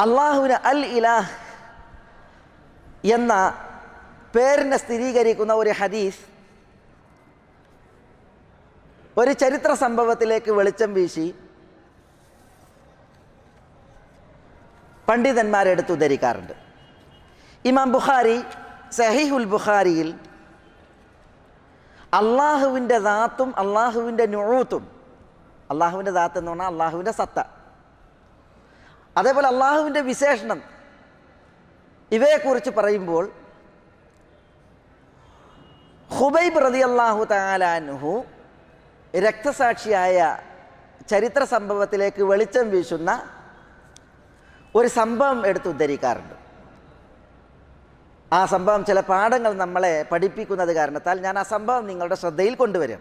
അള്ളാഹുവിന് അൽ ഇലാഹ് എന്ന പേരിനെ സ്ഥിരീകരിക്കുന്ന ഒരു ഹദീസ് ഒരു ചരിത്ര സംഭവത്തിലേക്ക് വെളിച്ചം വീശി പണ്ഡിതന്മാരെടുത്ത് ഉദ്ധരിക്കാറുണ്ട്. ഇമാം ബുഖാരി സഹീഹുൽ ബുഖാരിയിൽ അള്ളാഹുവിന്റെ ദാത്തും അള്ളാഹുവിന്റെ നുഴൂത്തും അള്ളാഹുവിന്റെ ദാത്ത് എന്ന് പറഞ്ഞാൽ അള്ളാഹുവിന്റെ സത്ത അതേപോലെ അള്ളാഹുവിന്റെ വിശേഷണം. ഇവയെക്കുറിച്ച് പറയുമ്പോൾ ഹുബൈബ് റതി അള്ളാഹു താലാൻഹു രക്തസാക്ഷിയായ ചരിത്ര സംഭവത്തിലേക്ക് വെളിച്ചം വീശുന്ന ഒരു സംഭവം എടുത്ത് ഉദ്ധരിക്കാറുണ്ട്. ആ സംഭവം ചില പാഠങ്ങൾ നമ്മളെ പഠിപ്പിക്കുന്നത് കാരണത്താൽ ഞാൻ ആ സംഭവം നിങ്ങളുടെ ശ്രദ്ധയിൽ കൊണ്ടുവരും.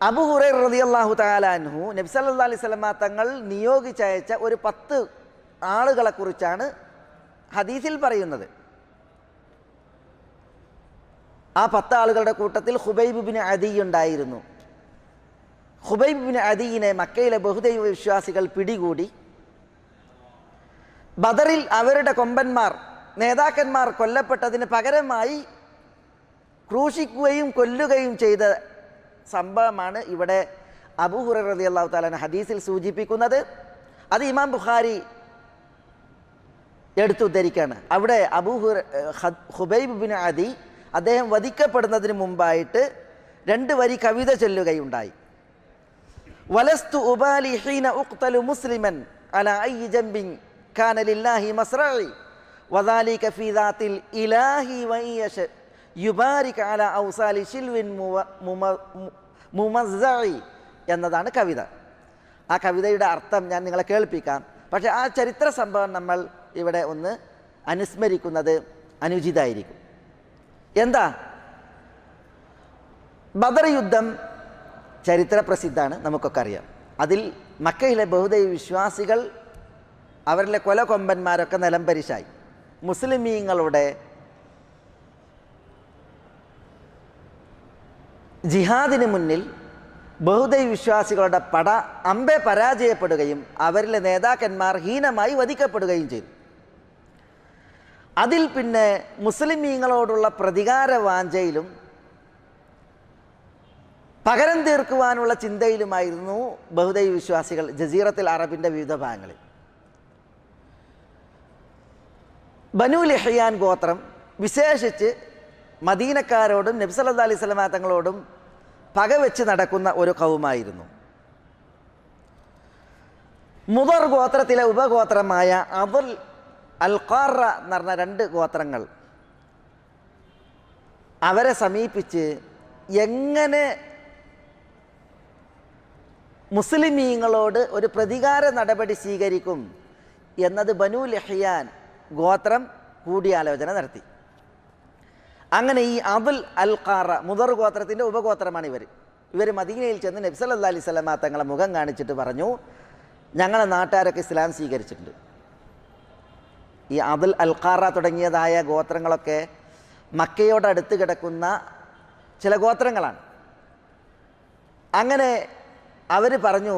അബു ഹുറൈ റളിയല്ലാഹു താലാൻഹു നബി സല്ലല്ലാഹു അലൈഹി സ്വലമ തങ്ങൾ നിയോഗിച്ചയച്ച ഒരു പത്ത് ആളുകളെക്കുറിച്ചാണ് ഹദീസിൽ പറയുന്നത്. ആ പത്ത് ആളുകളുടെ കൂട്ടത്തിൽ ഹുബൈബ് അദി ഉണ്ടായിരുന്നു. ഹുബൈബ് അദീനെ മക്കയിലെ ബഹുദൈവ വിശ്വാസികൾ പിടികൂടി. ബദറിൽ അവരുടെ കൊമ്പന്മാർ നേതാക്കന്മാർ കൊല്ലപ്പെട്ടതിന് പകരമായി ക്രൂശിക്കുകയും കൊല്ലുകയും ചെയ്ത സംഭവമാണ് ഇവിടെ അബുഹുറ റതി അള്ളാഹു താലാൻ ഹദീസിൽ സൂചിപ്പിക്കുന്നത്. അത് ഇമാം ബുഖാരി എടുത്തുദ്ധരിക്കുകയാണ്. അവിടെ അബൂഹുർ ഹുബൈബ് ബിൻ അദി അദ്ദേഹം വധിക്കപ്പെടുന്നതിന് മുമ്പായിട്ട് രണ്ട് വരി കവിത ചൊല്ലുകയുണ്ടായി. വലസ്തു ഉബാലി ഹീന ഉഖ്തലു മുസ്ലിമൻ അല ഐ ജംബിൻ കാന ലില്ലാഹി മസ്റഇ വദാലിക ഫീ ഇലാഹി വയശ യുബാരിക അല ഔസാലി ഷിൽവിൻ മുമസായി എന്നതാണ് കവിത. ആ കവിതയുടെ അർത്ഥം ഞാൻ നിങ്ങളെ കേൾപ്പിക്കാം. പക്ഷേ ആ ചരിത്ര സംഭവം നമ്മൾ ഇവിടെ ഒന്ന് അനുസ്മരിക്കുന്നത് അനുചിതമായിരിക്കും എന്താ? ബദർ യുദ്ധം ചരിത്ര പ്രസിദ്ധമാണ് നമുക്കൊക്കെ അറിയാം. അതിൽ മക്കയിലെ ബഹുദൈവ വിശ്വാസികൾ അവരിലെ കൊലകൊമ്പന്മാരൊക്കെ നിലംപരിശായി. മുസ്ലിമീങ്ങളുടെ ജിഹാദിന് മുന്നിൽ ബഹുദൈവ വിശ്വാസികളുടെ പട അമ്പെ പരാജയപ്പെടുകയും അവരിലെ നേതാക്കന്മാർ ഹീനമായി വധിക്കപ്പെടുകയും ചെയ്തു. അതിൽ പിന്നെ മുസ്ലിമീങ്ങളോടുള്ള പ്രതികാര വാഞ്ചയിലും പകരം തീർക്കുവാനുള്ള ചിന്തയിലുമായിരുന്നു ബഹുദൈവ വിശ്വാസികൾ ജസീറത്തിൽ അറബിന്റെ വിവിധ ഭാഗങ്ങളിൽ. ബനു ലഹിയാൻ ഗോത്രം വിശേഷിച്ച് മദീനക്കാരോടും നബ്സല്ലാ അലൈഹി സ്വലമാ തങ്ങളോടും പകവെച്ച് നടക്കുന്ന ഒരു കവുമായിരുന്നു മുതർ ഗോത്രത്തിലെ ഉപഗോത്രമായ അബുൽ അൽഖാറ എന്ന് പറഞ്ഞ രണ്ട് ഗോത്രങ്ങൾ അവരെ സമീപിച്ച് എങ്ങനെ മുസ്ലിമീങ്ങളോട് ഒരു പ്രതികാര നടപടി സ്വീകരിക്കും എന്നത് ബനു ലഹിയാൻ ഗോത്രം കൂടിയാലോചന നടത്തി. അങ്ങനെ ഈ അബുൽ അൽ ഖാറ മുദർ ഗോത്രത്തിന്റെ ഉപഗോത്രമാണ് ഇവർ ഇവർ മദീനയിൽ ചെന്ന് നബ്സൽ അല്ലാ അലൈഹി സ്വലാമ തങ്ങളെ മുഖം കാണിച്ചിട്ട് പറഞ്ഞു ഞങ്ങളെ നാട്ടുകാരൊക്കെ ഇസ്ലാം സ്വീകരിച്ചിട്ടുണ്ട്. ഈ അബുൽ അൽ ഖാറ തുടങ്ങിയതായ ഗോത്രങ്ങളൊക്കെ മക്കയോടടുത്ത് കിടക്കുന്ന ചില ഗോത്രങ്ങളാണ്. അങ്ങനെ അവർ പറഞ്ഞു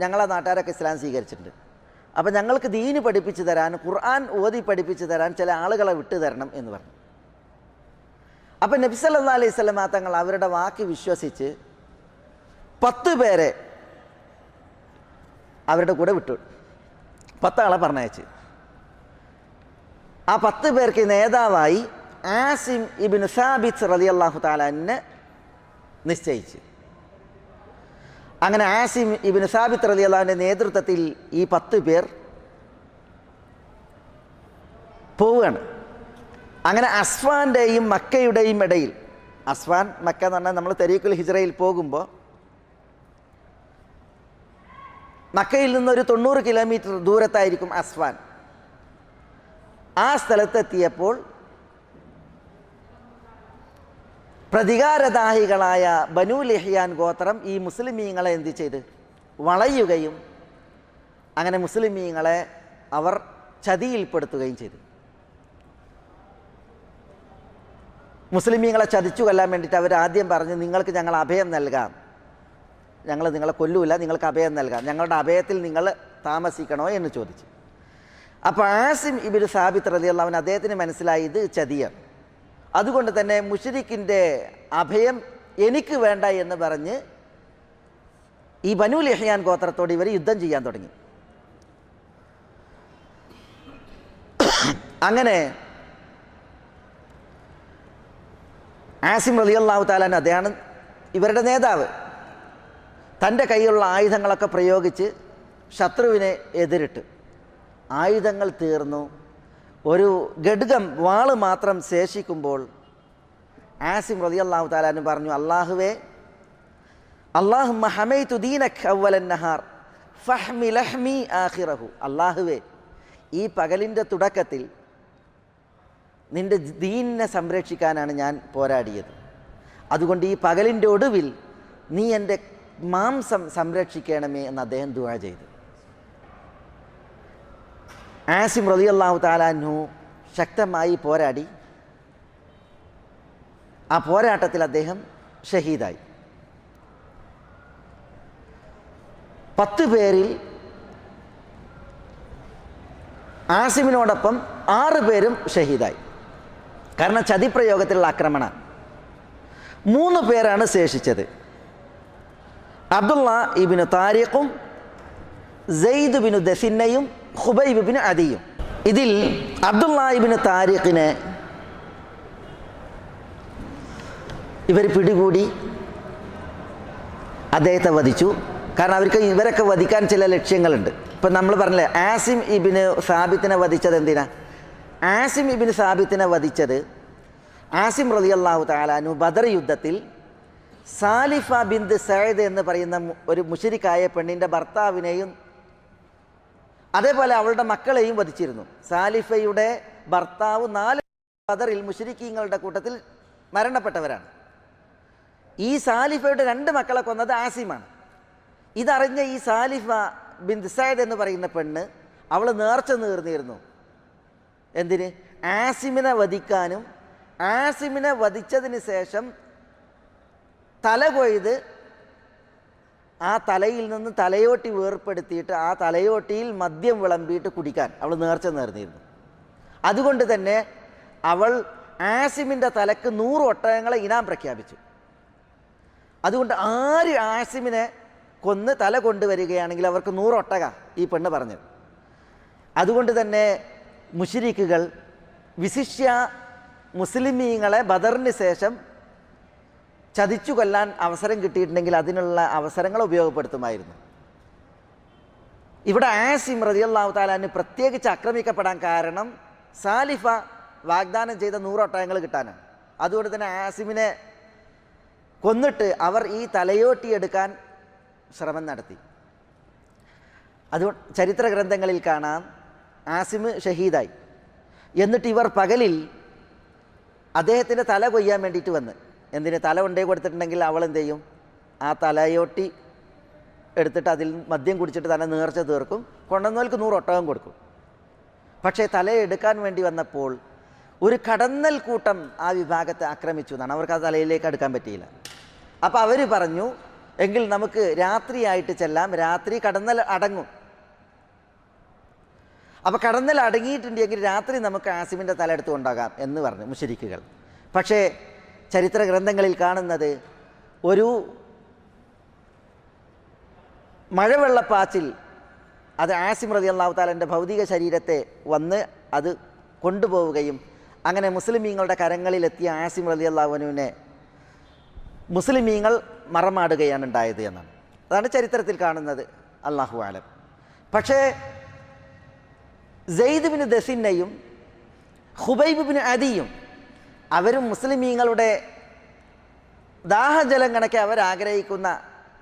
ഞങ്ങളെ നാട്ടുകാരൊക്കെ ഇസ്ലാം സ്വീകരിച്ചിട്ടുണ്ട്. അപ്പം ഞങ്ങൾക്ക് ദീന് പഠിപ്പിച്ചു തരാൻ ഖുർആൻ ഓതി പഠിപ്പിച്ചു തരാൻ ചില ആളുകളെ വിട്ടു തരണം എന്ന് പറഞ്ഞു. അപ്പം നബിസല്ലാ അലൈഹി സ്വലമാ തങ്ങൾ അവരുടെ വാക്ക് വിശ്വസിച്ച് പത്ത് പേരെ അവരുടെ കൂടെ വിട്ടു. പത്താളെ പറഞ്ഞയച്ച്. ആ പത്ത് പേർക്ക് നേതാവായി ആസിം ഇബിൻ സാബിത്ത് റതി അള്ളാഹു താലാനെ നിശ്ചയിച്ച്. അങ്ങനെ ആസിം ഇബിൻ സാബിത്ത് റതി അള്ളാഹുവിന്റെ നേതൃത്വത്തിൽ ഈ പത്ത് പേർ പോവുകയാണ്. അങ്ങനെ അസ്വാന്റെയും മക്കയുടെയും ഇടയിൽ അസ്വാൻ മക്ക എന്ന് പറഞ്ഞാൽ നമ്മൾ തെരീക്കുൽ ഹിജ്റയിൽ പോകുമ്പോൾ മക്കയിൽ നിന്നൊരു തൊണ്ണൂറ് കിലോമീറ്റർ ദൂരത്തായിരിക്കും അസ്വാൻ. ആ സ്ഥലത്തെത്തിയപ്പോൾ പ്രതികാരദാഹികളായ ബനു ലഹിയാൻ ഗോത്രം ഈ മുസ്ലിമീങ്ങളെ എന്ത് ചെയ്ത്? വളയുകയും അങ്ങനെ മുസ്ലിമീങ്ങളെ അവർ ചതിയിൽപ്പെടുത്തുകയും ചെയ്തു. മുസ്ലിമീങ്ങളെ ചതിച്ചു കൊല്ലാൻ വേണ്ടിയിട്ട് അവർ ആദ്യം പറഞ്ഞു നിങ്ങൾക്ക് ഞങ്ങൾ അഭയം നൽകാം. ഞങ്ങൾ നിങ്ങളെ കൊല്ലൂല നിങ്ങൾക്ക് അഭയം നൽകാം. ഞങ്ങളുടെ അഭയത്തിൽ നിങ്ങൾ താമസിക്കണോ? എന്ന് ചോദിച്ചു. അപ്പോൾ ആസിം ഇവർ സാബിത്ത് റലി അള്ളാഹുൻ അദ്ദേഹത്തിന് മനസ്സിലായി ഇത് ചതിയാണ്. അതുകൊണ്ട് തന്നെ മുഷരിക്കിന്റെ അഭയം എനിക്ക് വേണ്ട എന്ന് പറഞ്ഞ് ഈ ബനു ലഹ്യാൻ ഗോത്രത്തോട് ഇവർ യുദ്ധം ചെയ്യാൻ തുടങ്ങി. അങ്ങനെ ആസിം അലി അള്ളാഹു താലാൻ അദ്ദേഹമാണ് ഇവരുടെ നേതാവ്. തന്റെ കയ്യിലുള്ള ആയുധങ്ങളൊക്കെ പ്രയോഗിച്ച് ശത്രുവിനെ എതിരിട്ട്. ആയുധങ്ങൾ തീർന്നു. ഒരു ഘടകം വാൾ മാത്രം ശേഷിക്കുമ്പോൾ ആസിം റതി അള്ളാഹു താലാനും പറഞ്ഞു അള്ളാഹുവേ അള്ളാഹു ഹമൈതു തുദീനഖ് അവലൻ നഹാർ ഫഹ്മി ലഹ്മി ആഹിറഹു അള്ളാഹുവേ ഈ പകലിന്റെ തുടക്കത്തിൽ നിന്റെ ദീനിനെ സംരക്ഷിക്കാനാണ് ഞാൻ പോരാടിയത്. അതുകൊണ്ട് ഈ പകലിന്റെ ഒടുവിൽ നീ എന്റെ മാംസം സംരക്ഷിക്കണമേ എന്ന് അദ്ദേഹം ദുവാ ചെയ്തു. ആസിം റളിയല്ലാഹു താലാൻഹു ശക്തമായി പോരാടി. ആ പോരാട്ടത്തിൽ അദ്ദേഹം ഷഹീദായി. പത്ത് പേരിൽ ആസിമിനോടൊപ്പം ആറ് പേരും ഷഹീദായി. കാരണം ചതിപ്രയോഗത്തിലുള്ള ആക്രമണം. മൂന്ന് പേരാണ് ശേഷിച്ചത്. അബ്ദുള്ള ഇബിന് താരിഖും സെയ്ദ് ബിനു ദസിന്നയും ഹുബൈബ് ബിന് അദിയും. ഇതിൽ അബ്ദുള്ള ഇബിന് താരിഖിനെ ഇവർ പിടികൂടി അദ്ദേഹത്തെ വധിച്ചു. കാരണം അവർക്ക് ഇവരൊക്കെ വധിക്കാൻ ചില ലക്ഷ്യങ്ങളുണ്ട്. ഇപ്പം നമ്മൾ പറഞ്ഞില്ലേ ആസിം ഇബിന് സാബിത്തിനെ വധിച്ചത് എന്തിനാ? ആസിം ഇബിൻ സാബിത്തിനെ വധിച്ചത് ആസിം റലി അള്ളാഹു താലാനു ബദർ യുദ്ധത്തിൽ സാലിഫ ബിന്ദ് സയ്ദ് എന്ന് പറയുന്ന ഒരു മുഷരിക്കായ പെണ്ണിന്റെ ഭർത്താവിനെയും അതേപോലെ അവളുടെ മക്കളെയും വധിച്ചിരുന്നു. സാലിഫയുടെ ഭർത്താവ് നാല് ബദറിൽ മുഷരിക്കീങ്ങളുടെ കൂട്ടത്തിൽ മരണപ്പെട്ടവരാണ്. ഈ സാലിഫയുടെ രണ്ട് മക്കളെ കൊന്നത് ആസിമാണ്. ഇതറിഞ്ഞ ഈ സാലിഫ ബിന്ദ് സയ്ദ് എന്ന് പറയുന്ന പെണ്ണ് അവൾ നേർച്ച നേർന്നിരുന്നു. എന്തിന്? ആസിമിനെ വധിക്കാനും ആസിമിനെ വധിച്ചതിന് ശേഷം തല കൊയ്ത് ആ തലയിൽ നിന്ന് തലയോട്ടി വേർപ്പെടുത്തിയിട്ട് ആ തലയോട്ടിയിൽ മദ്യം വിളമ്പിയിട്ട് കുടിക്കാൻ അവൾ നേർച്ച നേർന്നിരുന്നു. അതുകൊണ്ട് തന്നെ അവൾ ആസിമിന്റെ തലക്ക് നൂറ് ഒട്ടകങ്ങളെ ഇനാം പ്രഖ്യാപിച്ചു. അതുകൊണ്ട് ആര് ആസിമിനെ കൊന്ന് തല കൊണ്ടുവരികയാണെങ്കിൽ അവർക്ക് നൂറൊട്ടക ഈ പെണ്ണ് പറഞ്ഞത്. അതുകൊണ്ട് തന്നെ മുഷിരിക്കുകൾ വിശിഷ്യ മുസ്ലിമീങ്ങളെ ബദറിന് ശേഷം ചതിച്ചു കൊല്ലാൻ അവസരം കിട്ടിയിട്ടുണ്ടെങ്കിൽ അതിനുള്ള അവസരങ്ങൾ ഉപയോഗപ്പെടുത്തുമായിരുന്നു. ഇവിടെ ആസിം റതിയല്ലാഹു താലാന് പ്രത്യേകിച്ച് ആക്രമിക്കപ്പെടാൻ കാരണം സാലിഫ വാഗ്ദാനം ചെയ്ത നൂറൊട്ടയങ്ങൾ കിട്ടാനാണ്. അതുകൊണ്ട് തന്നെ ആസിമിനെ കൊന്നിട്ട് അവർ ഈ തലയോട്ടിയെടുക്കാൻ ശ്രമം നടത്തി. അതുകൊണ്ട് ചരിത്ര ഗ്രന്ഥങ്ങളിൽ കാണാം. ആസിമ് ഷഹീദായി. എന്നിട്ട് ഇവർ പകലിൽ അദ്ദേഹത്തിന്റെ തല കൊയ്യാൻ വേണ്ടിയിട്ട് വന്ന്. എന്തിന്? തല ഉണ്ടേ കൊടുത്തിട്ടുണ്ടെങ്കിൽ അവൾ എന്ത് ചെയ്യും? ആ തലയോട്ടി എടുത്തിട്ട് അതിൽ മദ്യം കുടിച്ചിട്ട് തന്നെ നേർച്ച തീർക്കും. കൊണ്ടുവന്നവർക്ക് നൂറ് ഒട്ടകം കൊടുക്കും. പക്ഷേ തല എടുക്കാൻ വേണ്ടി വന്നപ്പോൾ ഒരു കടന്നൽ കൂട്ടം ആ വിഭാഗത്തെ ആക്രമിച്ചു എന്നാണ്. അവർക്ക് ആ തലയിലേക്ക് അടുക്കാൻ പറ്റിയില്ല. അപ്പോൾ അവർ പറഞ്ഞു എങ്കിൽ നമുക്ക് രാത്രിയായിട്ട് ചെല്ലാം. രാത്രി കടന്നൽ അടങ്ങും. അപ്പോൾ കടന്നൽ അടങ്ങിയിട്ടുണ്ടെങ്കിൽ രാത്രി നമുക്ക് ആസിമിന്റെ തല എടുത്തു കൊണ്ടാകാം എന്ന് പറഞ്ഞു മുഷരിക്കുകൾ. പക്ഷേ ചരിത്ര ഗ്രന്ഥങ്ങളിൽ കാണുന്നത് ഒരു മഴവെള്ളപ്പാച്ചിൽ അത് ആസിം റതി അള്ളാഹു താലന്റെ ഭൗതിക ശരീരത്തെ വന്ന് അത് കൊണ്ടുപോവുകയും അങ്ങനെ മുസ്ലിമീങ്ങളുടെ കരങ്ങളിലെത്തിയ ആസിം റതി അള്ളാഹുവിനെ മുസ്ലിമീങ്ങൾ മറമാടുകയാണ് ഉണ്ടായത് എന്നാണ്. അതാണ് ചരിത്രത്തിൽ കാണുന്നത്. അള്ളാഹു ആലം. പക്ഷേ സെയ്ദ് ബിന് ദസിന്നയും ഹുബൈബ് ബിൻ അദിയും അവരും മുസ്ലിമീങ്ങളുടെ ദാഹജലം കണക്കെ അവരാഗ്രഹിക്കുന്ന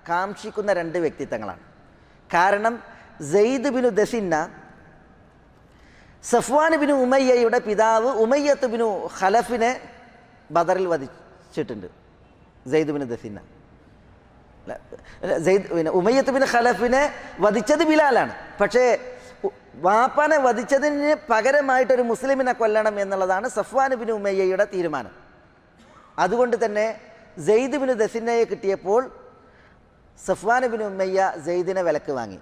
കാക്ഷിക്കുന്ന രണ്ട് വ്യക്തിത്വങ്ങളാണ്. കാരണം സെയ്ദ് ബിനു ദസിന്ന സഫ്വാൻ ബിനു ഉമയ്യയുടെ പിതാവ് ഉമയ്യത്ത് ബിനു ഖലഫിനെ ബദറിൽ വധിച്ചിട്ടുണ്ട് സെയ്ദ് ബിനു ദസിന്ന. സെയ്ദ് പിന്നെ ഉമയ്യത്ത് ബിൻ ഖലഫിനെ വധിച്ചത് ബിലാലാണ്. പക്ഷേ വാപ്പാനെ വധിച്ചതിന് പകരമായിട്ടൊരു മുസ്ലിമിനെ കൊല്ലണം എന്നുള്ളതാണ് സഫ്വാൻ ബിൻ ഉമയ്യയുടെ തീരുമാനം. അതുകൊണ്ട് തന്നെ സെയ്ദ് ബിൻ ദസിന്നയെ കിട്ടിയപ്പോൾ സഫ്വാൻ ബിൻ ഉമ്മയ്യ ജെയ്ദിനെ വിലക്ക് വാങ്ങി.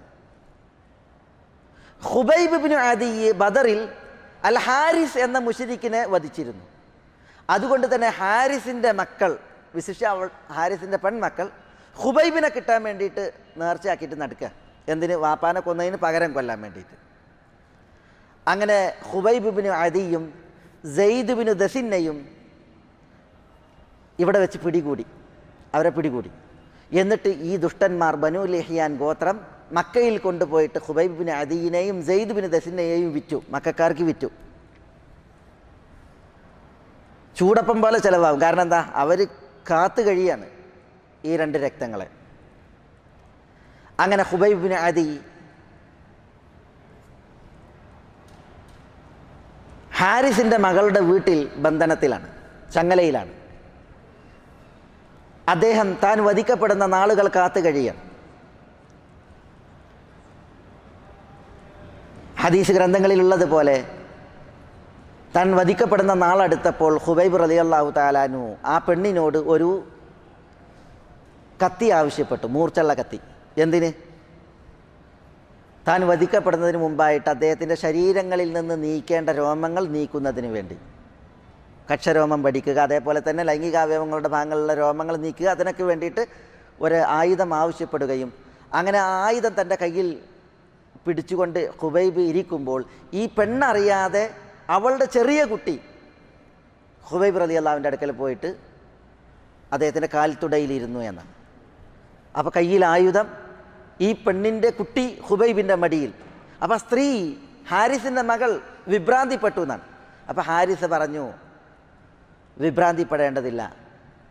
ഹുബൈബ് ബിൻ അദി ബദറിൽ അൽ ഹാരിസ് എന്ന മുഷരിക്കിനെ വധിച്ചിരുന്നു. അതുകൊണ്ട് തന്നെ ഹാരിസിന്റെ മക്കൾ വിശിഷ്ട അവൾ ഹാരിസിന്റെ പെൺമക്കൾ ഹുബൈബിനെ കിട്ടാൻ വേണ്ടിയിട്ട് നേർച്ചയാക്കിയിട്ട് നടക്കുക. എന്തിന്? വാപ്പാനെ കൊന്നതിന് പകരം കൊല്ലാൻ വേണ്ടിയിട്ട്. അങ്ങനെ ഹുബൈബ് അതിയും അദിയും സെയ്ദ് ബിൻ ദസിന്നയും ഇവിടെ വെച്ച് പിടികൂടി. അവരെ പിടികൂടി. എന്നിട്ട് ഈ ദുഷ്ടന്മാർ ബനു ലഹിയാൻ ഗോത്രം മക്കയിൽ കൊണ്ടുപോയിട്ട് ഹുബൈബ് ബിൻ അദീനെയും സെയ്ദ് ബിൻ ദസിനെയും വിറ്റു. മക്കാർക്ക് വിറ്റു. ചൂടപ്പം പോലെ ചിലവാകും. കാരണം എന്താ? അവർ കാത്തു കഴിയാണ് ഈ രണ്ട് രക്തങ്ങളെ. അങ്ങനെ ഹുബൈബിന് അദി ഹാരിസിന്റെ മകളുടെ വീട്ടിൽ ബന്ധനത്തിലാണ് ചങ്ങലയിലാണ്. അദ്ദേഹം താൻ വധിക്കപ്പെടുന്ന നാളുകൾ കാത്തു കഴിയാണ്. ഹദീസ് ഗ്രന്ഥങ്ങളിലുള്ളതുപോലെ താൻ വധിക്കപ്പെടുന്ന നാളെടുത്തപ്പോൾ ഹുബൈബ് റലി അള്ളാഹു താലാനു ആ പെണ്ണിനോട് ഒരു കത്തി ആവശ്യപ്പെട്ടു മൂർച്ചുള്ള കത്തി. എന്തിന്? താൻ വധിക്കപ്പെടുന്നതിന് മുമ്പായിട്ട് അദ്ദേഹത്തിന്റെ ശരീരങ്ങളിൽ നിന്ന് നീക്കേണ്ട രോമങ്ങൾ നീക്കുന്നതിന് വേണ്ടി. കക്ഷരോമം പഠിക്കുക അതേപോലെ തന്നെ ലൈംഗികാവയവങ്ങളുടെ ഭാഗങ്ങളിലുള്ള രോമങ്ങൾ നീക്കുക അതിനൊക്കെ വേണ്ടിയിട്ട് ഒരു ആയുധം ആവശ്യപ്പെടുകയും അങ്ങനെ ആയുധം തന്റെ കയ്യിൽ പിടിച്ചുകൊണ്ട് ഹുബൈബ് ഇരിക്കുമ്പോൾ ഈ പെണ്ണറിയാതെ അവളുടെ ചെറിയ കുട്ടി ഹുബൈബ് റലി അള്ളാവിന്റെ അടുക്കൽ പോയിട്ട് അദ്ദേഹത്തിന്റെ കാൽത്തുടയിലിരുന്നു എന്നാണ്. അപ്പോൾ കയ്യിൽ ആയുധം ഈ പെണ്ണിന്റെ കുട്ടി ഹുബൈബിന്റെ മടിയിൽ. അപ്പോൾ സ്ത്രീ ഹാരിസിന്റെ മകൾ വിഭ്രാന്തിപ്പെട്ടു എന്നാണ്. അപ്പോൾ ഹാരിസ് പറഞ്ഞു വിഭ്രാന്തിപ്പെടേണ്ടതില്ല.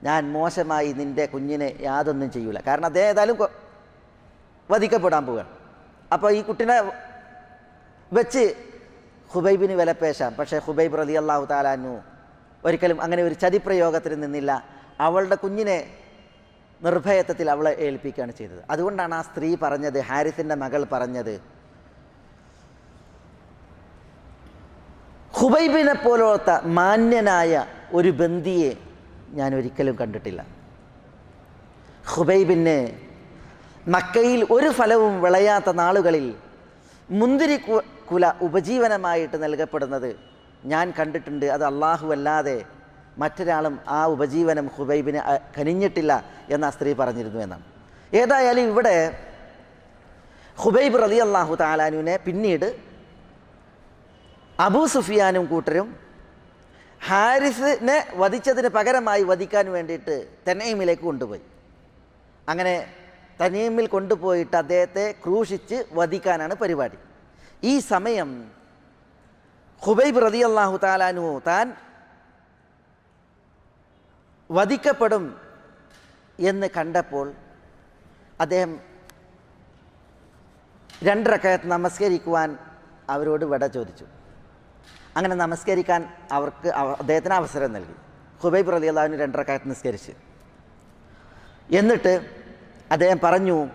ഞാൻ മോശമായി നിന്റെ കുഞ്ഞിനെ യാതൊന്നും ചെയ്യൂല. കാരണം അദ്ദേഹം ഏതായാലും വധിക്കപ്പെടാൻ പോവുകയാണ്. അപ്പോൾ ഈ കുട്ടിനെ വെച്ച് ഹുബൈബിന് വിലപ്പേശാം. പക്ഷേ ഹുബൈബ് റലി അള്ളാഹു താലാനു ഒരിക്കലും അങ്ങനെ ഒരു ചതിപ്രയോഗത്തിന് നിന്നില്ല. അവളുടെ കുഞ്ഞിനെ നിർഭയത്വത്തിൽ അവളെ ഏൽപ്പിക്കുകയാണ് ചെയ്തത്. അതുകൊണ്ടാണ് ആ സ്ത്രീ പറഞ്ഞത് ഹാരിസിന്റെ മകൾ പറഞ്ഞത് ഹുബൈബിനെ പോലത്ത മാന്യനായ ഒരു ബന്ദിയെ ഞാൻ ഒരിക്കലും കണ്ടിട്ടില്ല. ഹുബൈബിന് മക്കയിൽ ഒരു ഫലവും വിളയാത്ത നാളുകളിൽ മുന്തിരി കുല ഉപജീവനമായിട്ട് നൽകപ്പെടുന്നത് ഞാൻ കണ്ടിട്ടുണ്ട്. അത് അള്ളാഹു അല്ലാതെ മറ്റൊരാളും ആ ഉപജീവനം ഹുബൈബിന് കനിഞ്ഞിട്ടില്ല എന്ന് ആ സ്ത്രീ പറഞ്ഞിരുന്നു എന്നാണ്. ഏതായാലും ഇവിടെ ഹുബൈബ് റലി അള്ളാഹു താലാനുവിനെ പിന്നീട് അബൂ സുഫിയാനും കൂട്ടരും ഹാരിസിനെ വധിച്ചതിന് പകരമായി വധിക്കാൻ വേണ്ടിയിട്ട് തെനീമിലേക്ക് കൊണ്ടുപോയി. അങ്ങനെ തനീമിൽ കൊണ്ടുപോയിട്ട് അദ്ദേഹത്തെ ക്രൂശിച്ച് വധിക്കാനാണ് പരിപാടി. ഈ സമയം ഹുബൈബ് റതി അള്ളാഹു താലാനു താൻ വധിക്കപ്പെടും എന്ന് കണ്ടപ്പോൾ അദ്ദേഹം രണ്ടരക്കയത്ത് നമസ്കരിക്കുവാൻ അവരോട് വിട ചോദിച്ചു. അങ്ങനെ നമസ്കരിക്കാൻ അവർക്ക് അദ്ദേഹത്തിന് അവസരം നൽകി. ഹുബൈബ് റലി അള്ളാഹുവിന് രണ്ടരക്കയത്ത് നിസ്കരിച്ച്. എന്നിട്ട് അദ്ദേഹം പറഞ്ഞു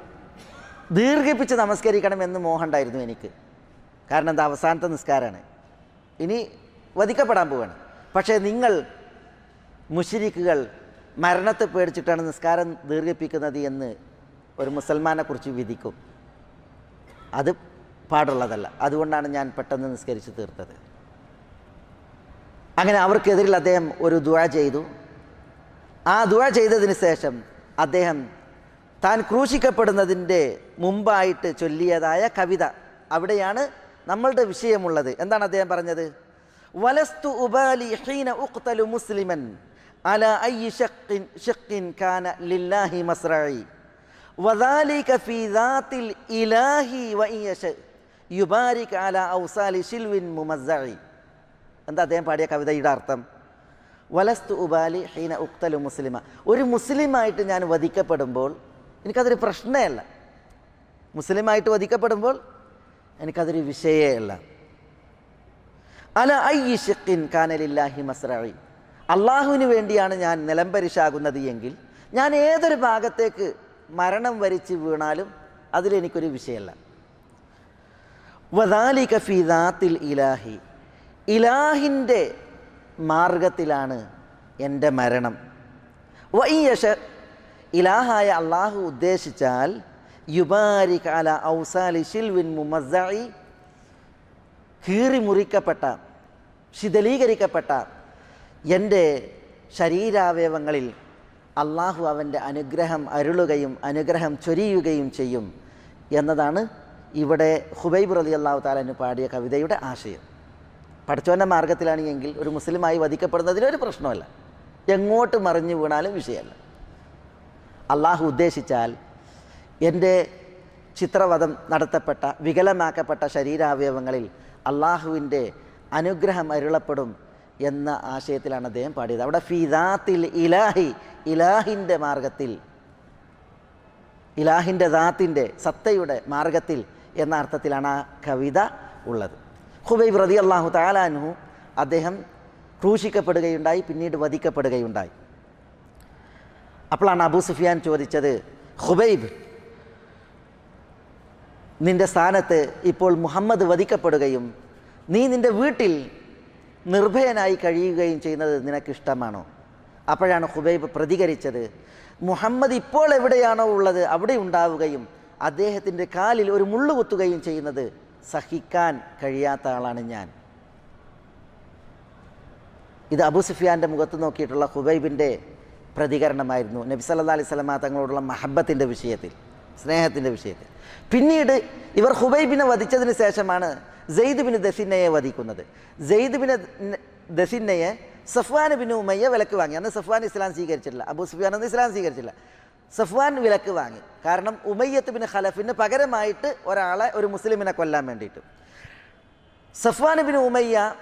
ദീർഘിപ്പിച്ച് നമസ്കരിക്കണം എന്ന് മോഹമുണ്ടായിരുന്നു എനിക്ക്. കാരണം എന്താ അവസാനത്തെ നിസ്കാരമാണ് ഇനി വധിക്കപ്പെടാൻ പോവുകയാണ് പക്ഷേ നിങ്ങൾ മുഷിരിക്കുകൾ മരണത്തെ പേടിച്ചിട്ടാണ് നിസ്കാരം ദീർഘിപ്പിക്കുന്നത് എന്ന് ഒരു മുസൽമാനെക്കുറിച്ച് വിധിക്കും. അത് പാടുള്ളതല്ല. അതുകൊണ്ടാണ് ഞാൻ പെട്ടെന്ന് നിസ്കരിച്ച് തീർത്തത്. അങ്ങനെ അവർക്കെതിരിൽ അദ്ദേഹം ഒരു ദുഴ ചെയ്തു. ആ ദുഴ ചെയ്തതിന് ശേഷം അദ്ദേഹം താൻ ക്രൂശിക്കപ്പെടുന്നതിന്റെ മുമ്പായിട്ട് ചൊല്ലിയതായ കവിത അവിടെയാണ് നമ്മളുടെ വിഷയമുള്ളത്. എന്താണ് അദ്ദേഹം പറഞ്ഞത്? വലസ്തു ഉബാലി ഹീന ഉഖ്തലു മുസ്ലിമൻ അല ഐ ഷക്കിൻ ഷക്കിൻ കാന ലില്ലാഹി മസ്രഇ വദാലിക ഫീ ദാത്തിൽ ഇലാഹി വഇയശ യുബാരിക് അല ഔസാലി ഷിൽവിൻ മുമസ്സഇ എന്താ അദ്ദേഹം പാടിയ കവിതയുടെ അർത്ഥം? വലസ്തു ഉബാലി ഹീന ഉക്തലു മുസ്ലിമ. ഒരു മുസ്ലിമായിട്ട് ഞാൻ വധിക്കപ്പെടുമ്പോൾ എനിക്കതൊരു പ്രശ്നമല്ല മുസ്ലിമായിട്ട് വധിക്കപ്പെടുമ്പോൾ എനിക്കതൊരു വിഷയമല്ല അല ഐ ഷിഖിൻ കാനലില്ലാഹി മസ്രഇ അള്ളാഹുവിന് വേണ്ടിയാണ് ഞാൻ നിലംപരിശാകുന്നത് എങ്കിൽ ഞാൻ ഏതൊരു ഭാഗത്തേക്ക് മരണം വരിച്ച് വീണാലും അതിലെനിക്കൊരു വിഷയമല്ല. വദാലി ഫി ദാത്തിൽ ഇലാഹി. ഇലാഹിന്റെ മാർഗത്തിലാണ് എന്റെ മരണം. വയ്യഷ ഇലാഹായ അള്ളാഹു ഉദ്ദേശിച്ചാൽ യുബാരി കാല ഔസാലി ഷിൽവിൻ മുമ്മസായി കീറി മുറിക്കപ്പെട്ട ശിഥലീകരിക്കപ്പെട്ട എന്റെ ശരീരാവയവങ്ങളിൽ അള്ളാഹു അവന്റെ അനുഗ്രഹം അരുളുകയും അനുഗ്രഹം ചൊരിയുകയും ചെയ്യും എന്നതാണ് ഇവിടെ ഹുബൈബ് റലി അള്ളാഹു താലന് പാടിയ കവിതയുടെ ആശയം. പഠിച്ചവന്റെ മാർഗത്തിലാണ് എങ്കിൽ ഒരു മുസ്ലിമായി വധിക്കപ്പെടുന്നതിനൊരു പ്രശ്നമല്ല. എങ്ങോട്ട് മറിഞ്ഞു വീണാലും വിഷയമല്ല. അള്ളാഹു ഉദ്ദേശിച്ചാൽ എന്റെ ചിത്രവധം നടത്തപ്പെട്ട വികലമാക്കപ്പെട്ട ശരീരാവയവങ്ങളിൽ അള്ളാഹുവിന്റെ അനുഗ്രഹം അരുളപ്പെടും എന്ന ആശയത്തിലാണ് അദ്ദേഹം പാടിയത്. അവിടെ ഫിദാത്തിൽ ഇലാഹി ഇലാഹിന്റെ മാർഗത്തിൽ ഇലാഹിന്റെ ദാത്തിന്റെ സത്തയുടെ മാർഗത്തിൽ എന്ന അർത്ഥത്തിലാണ് ആ കവിത ഉള്ളത്. ഹുബൈബ് റതി അള്ളാഹു താലാനു അദ്ദേഹം ക്രൂശിക്കപ്പെടുകയുണ്ടായി പിന്നീട് വധിക്കപ്പെടുകയുണ്ടായി. അപ്പോഴാണ് അബൂ സുഫിയാൻ ചോദിച്ചത് ഹുബൈബ് നിന്റെ സ്ഥാനത്ത് ഇപ്പോൾ മുഹമ്മദ് വധിക്കപ്പെടുകയും നീ നിന്റെ വീട്ടിൽ നിർഭയനായി കഴിയുകയും ചെയ്യുന്നത് നിനക്കിഷ്ടമാണോ? അപ്പോഴാണ് ഹുബൈബ് പ്രതികരിച്ചത്. മുഹമ്മദ് ഇപ്പോൾ എവിടെയാണോ ഉള്ളത് അവിടെ ഉണ്ടാവുകയും അദ്ദേഹത്തിന്റെ കാലിൽ ഒരു മുള്ളു കുത്തുകയും ചെയ്യുന്നത് സഹിക്കാൻ കഴിയാത്ത ആളാണ് ഞാൻ. ഇത് അബു സുഫിയാന്റെ മുഖത്ത് നോക്കിയിട്ടുള്ള ഹുബൈബിന്റെ പ്രതികരണമായിരുന്നു. നബി സല്ലാ അലൈഹി സ്വലമ തങ്ങളോടുള്ള മഹബത്തിന്റെ വിഷയത്തിൽ സ്നേഹത്തിന്റെ വിഷയത്തിൽ. പിന്നീട് ഇവർ ഹുബൈബിനെ വധിച്ചതിന് ശേഷമാണ് സെയ്ദ് ബിൻ ദസിന്നയെ വധിക്കുന്നത്. സെയ്ദ് ബിൻ ദസിന്നയെ സഫ്വാൻ ബിൻ ഉമയ്യ വിലക്ക് വാങ്ങി. അന്ന് സഫ്വാൻ ഇസ്ലാം സ്വീകരിച്ചിട്ടില്ല. അബൂ സുഫിയാൻ അന്ന് ഇസ്ലാം സ്വീകരിച്ചില്ല. സഫ്വാൻ വിലക്ക് വാങ്ങി. കാരണം ഉമയ്യത്ത് ബിൻ ഖലഫിന് പകരമായിട്ട് ഒരാളെ ഒരു മുസ്ലിമിനെ കൊല്ലാൻ വേണ്ടിയിട്ട്. സഫ്വാൻ ബിൻ ഉമയ്യ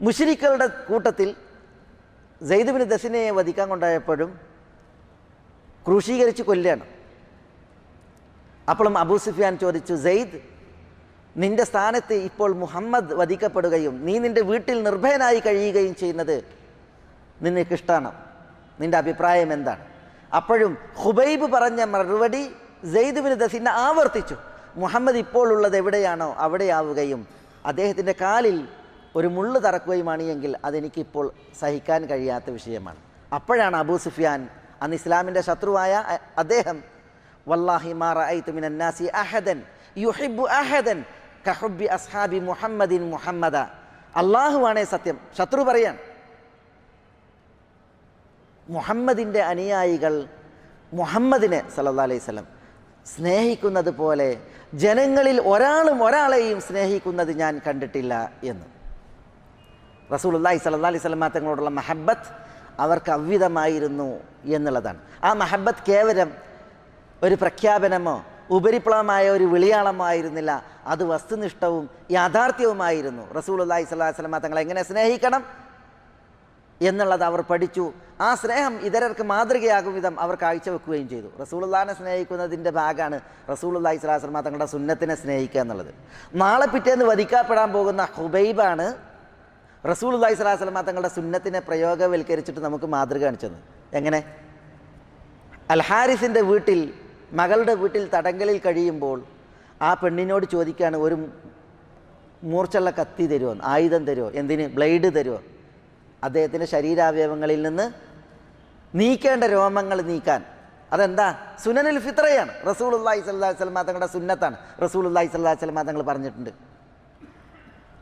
മുഷിരിക്കളുടെ കൂട്ടത്തിൽ ജെയ്ദ് ബിൻ ദസിനയെ വധിക്കാൻ കൊണ്ടായപ്പോഴും ക്രൂശീകരിച്ച് കൊല്ലുകയാണ്. അപ്പോഴും അബൂ സുഫിയാൻ ചോദിച്ചു സെയ്ദ് നിന്റെ സ്ഥാനത്ത് ഇപ്പോൾ മുഹമ്മദ് വധിക്കപ്പെടുകയും നീ നിന്റെ വീട്ടിൽ നിർഭയനായി കഴിയുകയും ചെയ്യുന്നത് നിനക്കിഷ്ടമാണ് നിന്റെ അഭിപ്രായം എന്താണ്? അപ്പോഴും ഹുബൈബ് പറഞ്ഞ മറുപടി സെയ്ദ് ബിൻ ദസിനെ ആവർത്തിച്ചു മുഹമ്മദ് ഇപ്പോൾ ഉള്ളത് എവിടെയാണോ അവിടെയാവുകയും അദ്ദേഹത്തിന്റെ കാലിൽ ഒരു മുള്ളു തറക്കുകയുമാണ് എങ്കിൽ അതെനിക്കിപ്പോൾ സഹിക്കാൻ കഴിയാത്ത വിഷയമാണ്. അപ്പോഴാണ് അബൂ സുഫിയാൻ അന്ന് ഇസ്ലാമിന്റെ ശത്രുവായ അദ്ദേഹം വല്ലാഹി മാ റഅയ്തു മിനൻ നാസി അഹദൻ യുഹിബ്ബു അഹദൻ കഹുബ്ബി അസ്ഹാബി മുഹമ്മദിൻ മുഹമ്മദ അള്ളാഹുവാണേ സത്യം. ശത്രു പറയാണ്. മുഹമ്മദിന്റെ അനുയായികൾ മുഹമ്മദിനെ സല്ലാ അലൈഹി വസല്ലം സ്നേഹിക്കുന്നത് പോലെ ജനങ്ങളിൽ ഒരാളും ഒരാളെയും സ്നേഹിക്കുന്നത് ഞാൻ കണ്ടിട്ടില്ല എന്ന്. റസൂലുള്ളാഹി സല്ലാ അലൈഹി വസല്ലം തങ്ങളോടുള്ള മഹബത്ത് അവർക്ക് അവ്വിധമായിരുന്നു എന്നുള്ളതാണ്. ആ മഹബത്ത് കേവലം ഒരു പ്രഖ്യാപനമോ ഉപരിപ്ലവമായ ഒരു വിളിയാളമോ ആയിരുന്നില്ല. അത് വസ്തുനിഷ്ഠവും യാഥാർത്ഥ്യവുമായിരുന്നു. സ്വല്ലല്ലാഹി അലൈഹി വസല്ലം തങ്ങളെ എങ്ങനെ സ്നേഹിക്കണം എന്നുള്ളത് അവർ പഠിച്ചു. ആ സ്നേഹം ഇതരർക്ക് മാതൃകയാകും വിധം അവർ കാഴ്ചവെക്കുകയും ചെയ്തു. റസൂലുള്ളാഹിനെ സ്നേഹിക്കുന്നതിന്റെ ഭാഗമാണ് റസൂലുള്ളാഹി വസല്ലം തങ്ങളുടെ സുന്നത്തിനെ സ്നേഹിക്കുക എന്നുള്ളത്. നാളെ പിറ്റേന്ന് വധിക്കപ്പെടാൻ പോകുന്ന ഹുബൈബാണ് റസൂലുള്ളാഹി വസല്ലം തങ്ങളുടെ സുന്നത്തിനെ പ്രയോഗവൽക്കരിച്ചിട്ട് നമുക്ക് മാതൃക കാണിച്ചത്. എങ്ങനെ? അൽഹാരിസിന്റെ വീട്ടിൽ മകളുടെ വീട്ടിൽ തടങ്കലിൽ കഴിയുമ്പോൾ ആ പെണ്ണിനോട് ചോദിക്കുകയാണ് ഒരു മൂർച്ചുള്ള കത്തി തരുമോ ആയുധം തരുമോ എന്തിന്? ബ്ലേഡ് തരുമോ അദ്ദേഹത്തിന്റെ ശരീരാവയവങ്ങളിൽ നിന്ന് നീക്കേണ്ട രോമങ്ങൾ നീക്കാൻ. അതെന്താ? സുനനിൽ ഫിത്രയാണ്. റസൂലുള്ളാഹി സ്വല്ലല്ലാഹി അലൈഹി വസല്ലം തങ്ങളുടെ സുന്നത്താണ്. സ്വല്ലല്ലാഹി അലൈഹി വസല്ലം തങ്ങൾ പറഞ്ഞിട്ടുണ്ട്.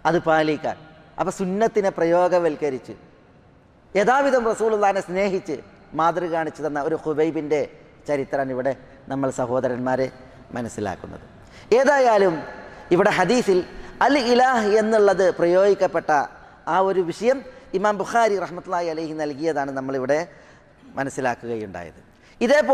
അത് പാലിക്കാൻ. അപ്പോൾ സുന്നത്തിനെ പ്രയോഗവൽക്കരിച്ച് യഥാവിധം റസൂൾ റസൂലുള്ളാഹിനെ സ്നേഹിച്ച് മാതൃ കാണിച്ചു തന്ന ഒരു ഹുബൈബിന്റെ ചരിത്രമാണ് ഇവിടെ നമ്മൾ സഹോദരന്മാരെ മനസ്സിലാക്കുന്നത്. ഏതായാലും ഇവിടെ ഹദീസിൽ അൽ ഇലാഹ് എന്നുള്ളത് പ്രയോഗിക്കപ്പെട്ട ആ ഒരു വിഷയം ഇമാം ബുഖാരി റഹ്മത്തുള്ളാഹി അലൈഹി നൽകിയതാണ് നമ്മളിവിടെ മനസ്സിലാക്കുകയുണ്ടായത്. ഇതേപോലെ